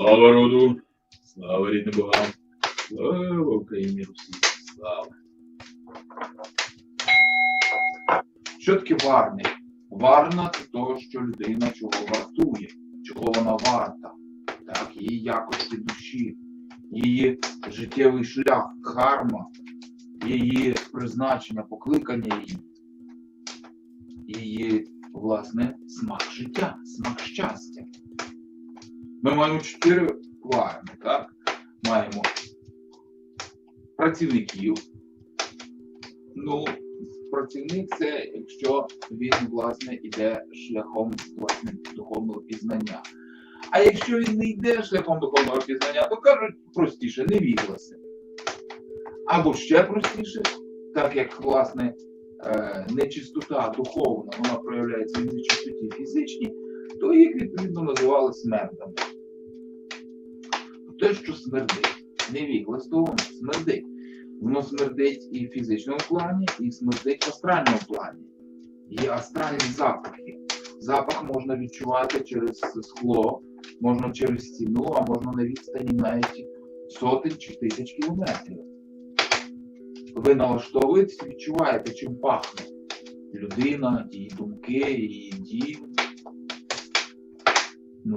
Слава роду, слава рідним богам, слава Україні Русі, слава. Що таке варник? Варна це то, що людина чого вартує, чого вона варта, так, її якості душі, її життєвий шлях, карма, її призначення, покликання її, її, власне, смак життя, смак щастя. Ми маємо чотири варни, так? Маємо працівників. Ну, працівник це якщо він, власне, іде шляхом власне духовного пізнання. А якщо він не йде шляхом духовного пізнання, то кажуть простіше, невігласи. Або ще простіше, так як власне е, нечистота духовна, вона проявляється в нечистоті фізичній, то їх відповідно називали смертами. Те, що смердить, невігластво, смердить. Воно смердить і в фізичному плані, і смердить в астральному плані. Є астральні запахи. Запах можна відчувати через скло, можна через стіну, а можна на відстані навіть сотень чи тисяч кілометрів. Ви налаштовуєтесь, відчуваєте, чим пахне людина, її думки, її дії.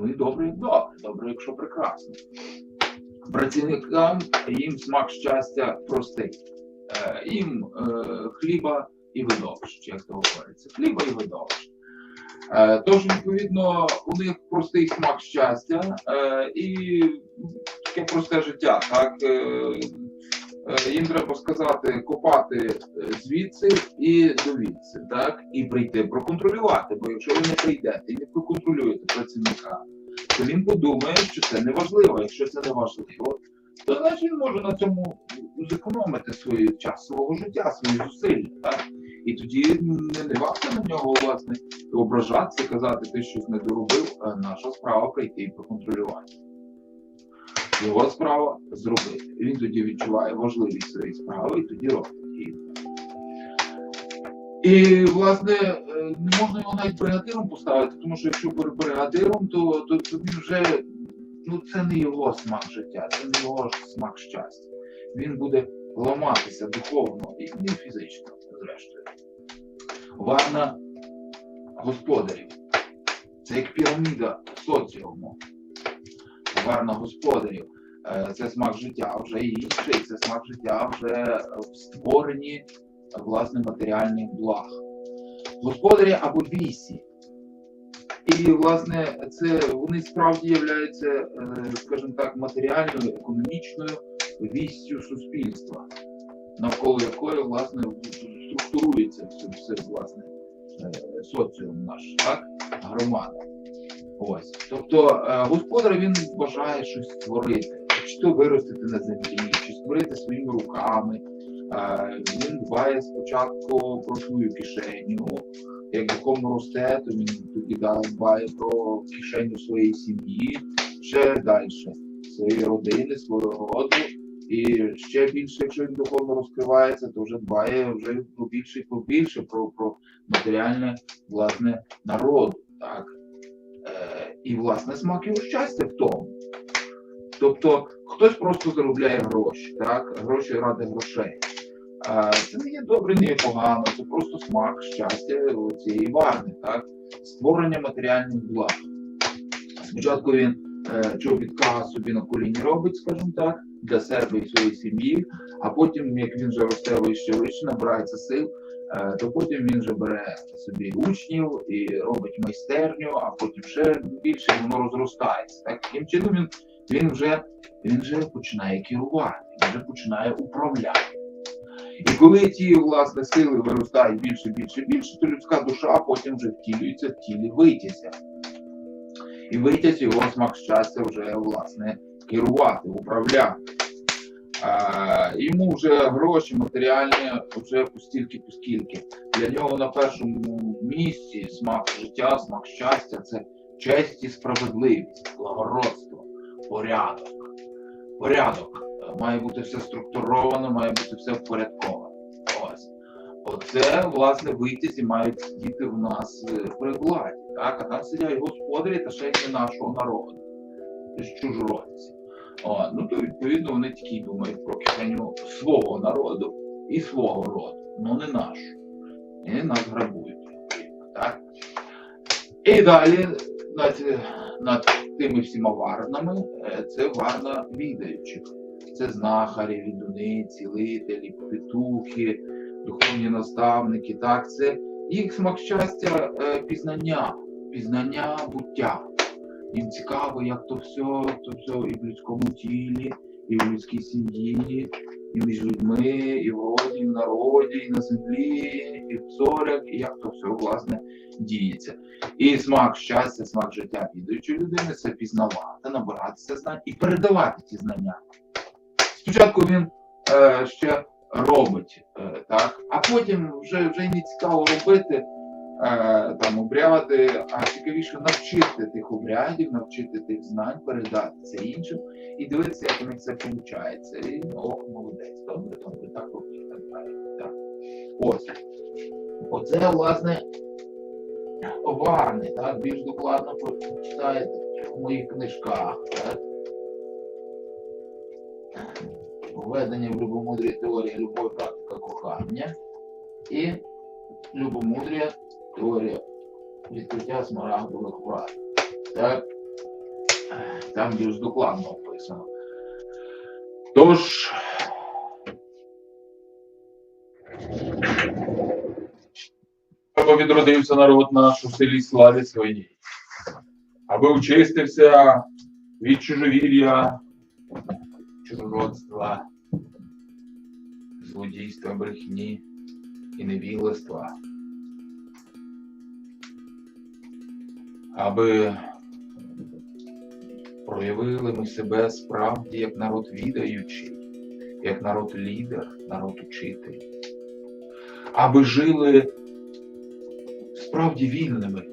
Ну і добре, як добре, добре, якщо прекрасно. Працівникам їм смак щастя простий. Е, Їм е, хліба і видовищ, як то говориться. Хліба і видовищ. Е, Тож, відповідно, у них простий смак щастя і таке просте життя. Так? Е, Їм треба сказати, копати е, звідси і довідси, так? і прийти проконтролювати. Бо якщо ви не прийдете і не проконтролюєте працівника, то він подумає, що це не важливо. Якщо це не важливо, то значить він може на цьому зекономити свій час свого життя, свої зусилля. Так? І тоді не, не варто на нього власне ображатися, казати, ти щось не доробив, наша справа прийти і проконтролювати. Його справа зробити. Він тоді відчуває важливість своєї справи і тоді робить її. І, власне, е, не можна його навіть бригадиром поставити, тому що якщо бри- бригадиром, то, то, то вже ну, це не його смак життя, це не його смак щастя. Він буде ламатися духовно і не фізично, зрештою. Варна господарів. Це як піраміда соціуму. Варна господарів. Е, Це смак життя вже інший, це смак життя вже в створенні власне матеріальних благ. Господарі або вісі. І, власне, це вони справді являються, е, скажімо так, матеріальною, економічною вістю суспільства, навколо якої, власне, структурується все власне, е, соціум наш, так? громада. Ось. Тобто е, господар він бажає щось створити, чи то виростити на землі, чи створити своїми руками. Е, Він дбає спочатку про свою кишеню. Як духовно росте, то він тоді дбає про кишеню своєї сім'ї, ще далі своєї родини, свого роду. І ще більше, якщо він духовно розкривається, то вже дбає вже більше і побільше про, про матеріальне власне народу. Так? І власне смак його щастя в тому. Тобто хтось просто заробляє гроші, так? гроші ради грошей. Це не є добре, не є погано, це просто смак щастя цієї варни, так? створення матеріальних благ. Спочатку він е, чобітка собі на коліні робить, скажімо так, для себе і своєї сім'ї, а потім, як він вже росте вище вище, набирається сил, то потім він вже бере собі учнів і робить майстерню, а потім ще більше воно розростається. Так? Таким чином він, він, вже, він вже починає керувати, він вже починає управляти. І коли ті власне сили виростають більше, більше, більше, то людська душа потім вже втілюється в тілі витязя. І витязь його смак щастя вже власне керувати, управляти. Йому вже гроші матеріальні вже постільки поскільки. Для нього на першому місці смак життя, смак щастя це честь і справедливість, благородство, порядок. Порядок. Е, Має бути все структуровано, має бути все впорядковано. Ось. Оце, власне, витязі мають сидіти в нас е, при владі. Так? А там сидять господарі та ще й нашого народу. чужородці. Ну то відповідно вони тільки думають про кишеню свого народу і свого роду, ну не нашу. І нас грабують. Так? І далі над, над тими всіма варнами е, це варна відаючих. Це знахарі, відуни, цілителі, повітухи, духовні наставники. Так, це їх смак щастя е, пізнання, пізнання буття. Їм цікаво, як то все, то все і в людському тілі, і в людській сім'ї, і між людьми, і в роді, і в народі, і на землі, і в зорях, і як то все власне діється. І смак щастя, смак життя відаючої людини це пізнавати, набиратися знань і передавати ті знання. Спочатку він е, ще робить, е, так, а потім вже, вже не цікаво робити там обряди, а цікавіше навчити тих обрядів, навчити тих знань, передати це іншим і дивитися, як у них це виходить. І ох, молодець, добре, добре, так і так далі. Так. Ось. Оце, власне, Варни, так, більш докладно прочитаєте в моїх книжках, так. Введення в любомудрі теорія любов, практика кохання і любомудря теорія відкриття смарагдових врат. Так, там більш докладно описано. Тож, Аби відродився народ наш у селі славі своїй, аби очистився від чужовір'я, чужородства, злодійства, брехні і невігластва. Аби проявили ми себе справді як народ відаючий, як народ лідер, народ учитель, аби жили справді вільними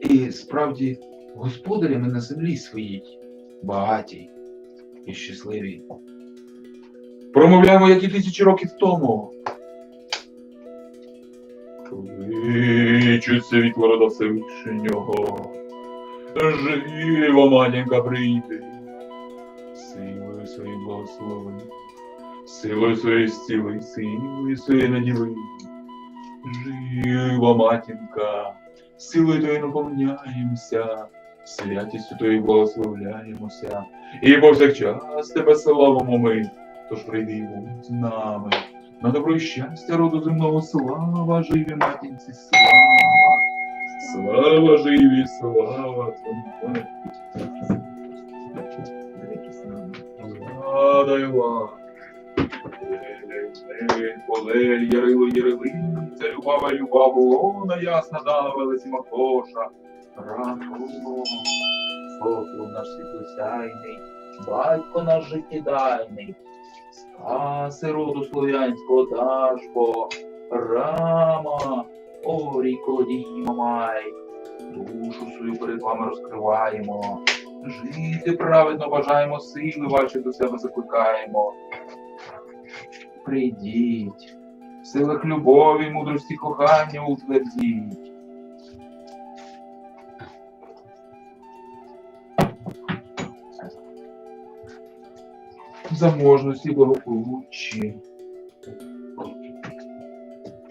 і справді господарями на землі своїй, багатій і щасливій. Промовляємо, як і тисячі років тому. Кличуть світло рода Всевишнього, живо, матінка, прийди, силою своєї благослови, силою своєї стіли, силою своєї наділи. Жива матінка, силою Твоєю наповняємося, святістю Твоєю благословляємося, і повсякчас Тебе славимо ми, тож прийди з нами. На добро і щастя роду земного слава, живі матінці, слава, слава живі, слава Твоєму. Згадай вам. Полель, Ярило, Ярилиця, Любава, Люба, Волона, ясна дана, велиці Макоша. Ранку, Сотлу наш світлосяйний, батько наш життєдайний, Спаси роду слов'янського дашбо, Рама, Оріко, Діма Май, душу свою перед вами розкриваємо, жити праведно бажаємо, сили ваші до себе закликаємо. Прийдіть, в силах любові, мудрості кохання утвердіть. Заможності благополуччі,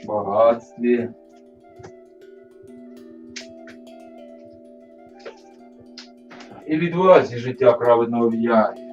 багатстві. І відвазі життя праведного в'яє.